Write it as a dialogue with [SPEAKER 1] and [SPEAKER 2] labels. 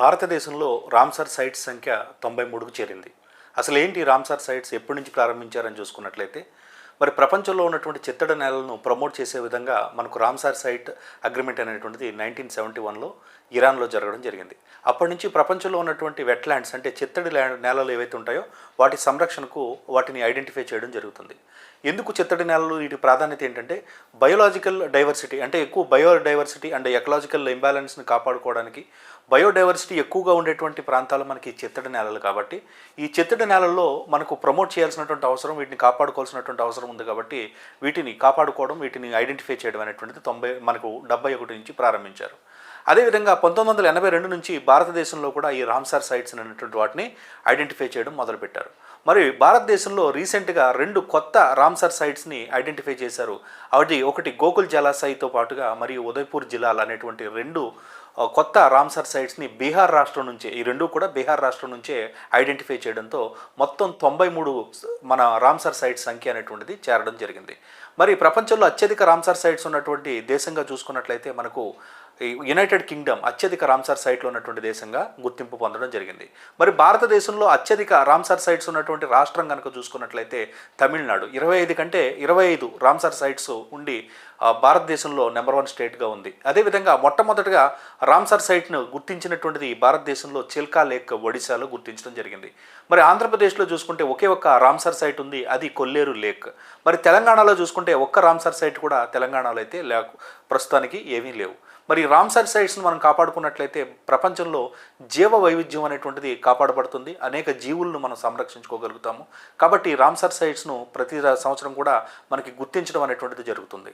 [SPEAKER 1] భారతదేశంలో Ramsar sites సంఖ్య తొంభై మూడుకు చేరింది. అసలు ఏంటి రామ్సర్ సైట్స్ ఎప్పటి నుంచి ప్రారంభించారని చూసుకున్నట్లయితే మరి ప్రపంచంలో ఉన్నటువంటి చిత్తడి నేలలను ప్రమోట్ చేసే విధంగా మనకు రామ్సార్ సైట్ అగ్రిమెంట్ అనేటువంటిది నైన్టీన్ సెవెంటీ వన్లో ఇరాన్లో జరగడం జరిగింది. అప్పటి నుంచి ప్రపంచంలో ఉన్నటువంటి వెట్లాండ్స్ అంటే చిత్తడి ల్యాండ్ నేలలు ఏవైతే ఉంటాయో వాటి సంరక్షణకు వాటిని ఐడెంటిఫై చేయడం జరుగుతుంది. ఎందుకు చిత్తడి నేలలు వీటి ప్రాధాన్యత ఏంటంటే బయోలాజికల్ డైవర్సిటీ అంటే ఎక్కువ బయో డైవర్సిటీ అండ్ ఎకలాజికల్ ఇంబ్యాలెన్స్ని కాపాడుకోవడానికి బయోడైవర్సిటీ ఎక్కువగా ఉండేటువంటి ప్రాంతాలు మనకి చిత్తడి నేలలు కాబట్టి ఈ చిత్తడి నేలల్లో మనకు ప్రమోట్ చేయాల్సినటువంటి అవసరం వీటిని కాపాడుకోవాల్సినటువంటి అవసరం ఉంది కాబట్టి వీటిని కాపాడుకోవడం వీటిని ఐడెంటిఫై చేయడం అనేటువంటిది తొంభై మనకు డెబ్బై ఒకటి నుంచి ప్రారంభించారు. అదేవిధంగా పంతొమ్మిది వందల ఎనభై రెండు నుంచి భారతదేశంలో కూడా ఈ రామ్సార్ సైట్స్ అనేటువంటి వాటిని ఐడెంటిఫై చేయడం మొదలుపెట్టారు. మరి భారతదేశంలో రీసెంట్గా రెండు కొత్త రామ్సార్ సైట్స్ని ఐడెంటిఫై చేశారు. అవి ఒకటి గోకుల్ జలాశయితో పాటుగా మరియు ఉదయపూర్ జిల్లాలు అనేటువంటి రెండు కొత్త రామ్సర్ సైట్స్ని బీహార్ రాష్ట్రం నుంచే ఈ రెండు కూడా బీహార్ రాష్ట్రం నుంచే ఐడెంటిఫై చేయడంతో మొత్తం తొంభై మూడు మన రామ్సర్ సైట్స్ సంఖ్య అనేటువంటిది చేరడం జరిగింది. మరి ప్రపంచంలో అత్యధిక రామ్సర్ సైట్స్ ఉన్నటువంటి దేశంగా చూసుకున్నట్లయితే మనకు ఈ యునైటెడ్ కింగ్డమ్ అత్యధిక రామ్సార్ సైట్లు ఉన్నటువంటి దేశంగా గుర్తింపు పొందడం జరిగింది. మరి భారతదేశంలో అత్యధిక రామ్సార్ సైట్స్ ఉన్నటువంటి రాష్ట్రం కనుక చూసుకున్నట్లయితే తమిళనాడు. ఇరవై ఐదు కంటే ఇరవై ఐదు రామ్సార్ సైట్స్ ఉండి భారతదేశంలో నెంబర్ వన్ స్టేట్గా ఉంది. అదేవిధంగా మొట్టమొదటిగా రామ్సార్ సైట్ను గుర్తించినటువంటిది భారతదేశంలో చిల్కా లేక్ ఒడిశాలో గుర్తించడం జరిగింది. మరి ఆంధ్రప్రదేశ్లో చూసుకుంటే ఒకే ఒక్క రామ్సార్ సైట్ ఉంది అది కొల్లేరు లేక్. మరి తెలంగాణలో చూసుకుంటే ఒక్క రామ్సార్ సైట్ కూడా తెలంగాణలో అయితే లేకు ప్రస్తుతానికి ఏమీ లేవు. మరి రామ్సార్ సైట్స్ను మనం కాపాడుకున్నట్లయితే ప్రపంచంలో జీవ వైవిధ్యం అనేటువంటిది కాపాడబడుతుంది అనేక జీవులను మనం సంరక్షించుకోగలుగుతాము. కాబట్టి రామ్సార్ సైట్స్ను ప్రతి సంవత్సరం కూడా మనకి గుర్తించడం అనేటువంటిది జరుగుతుంది.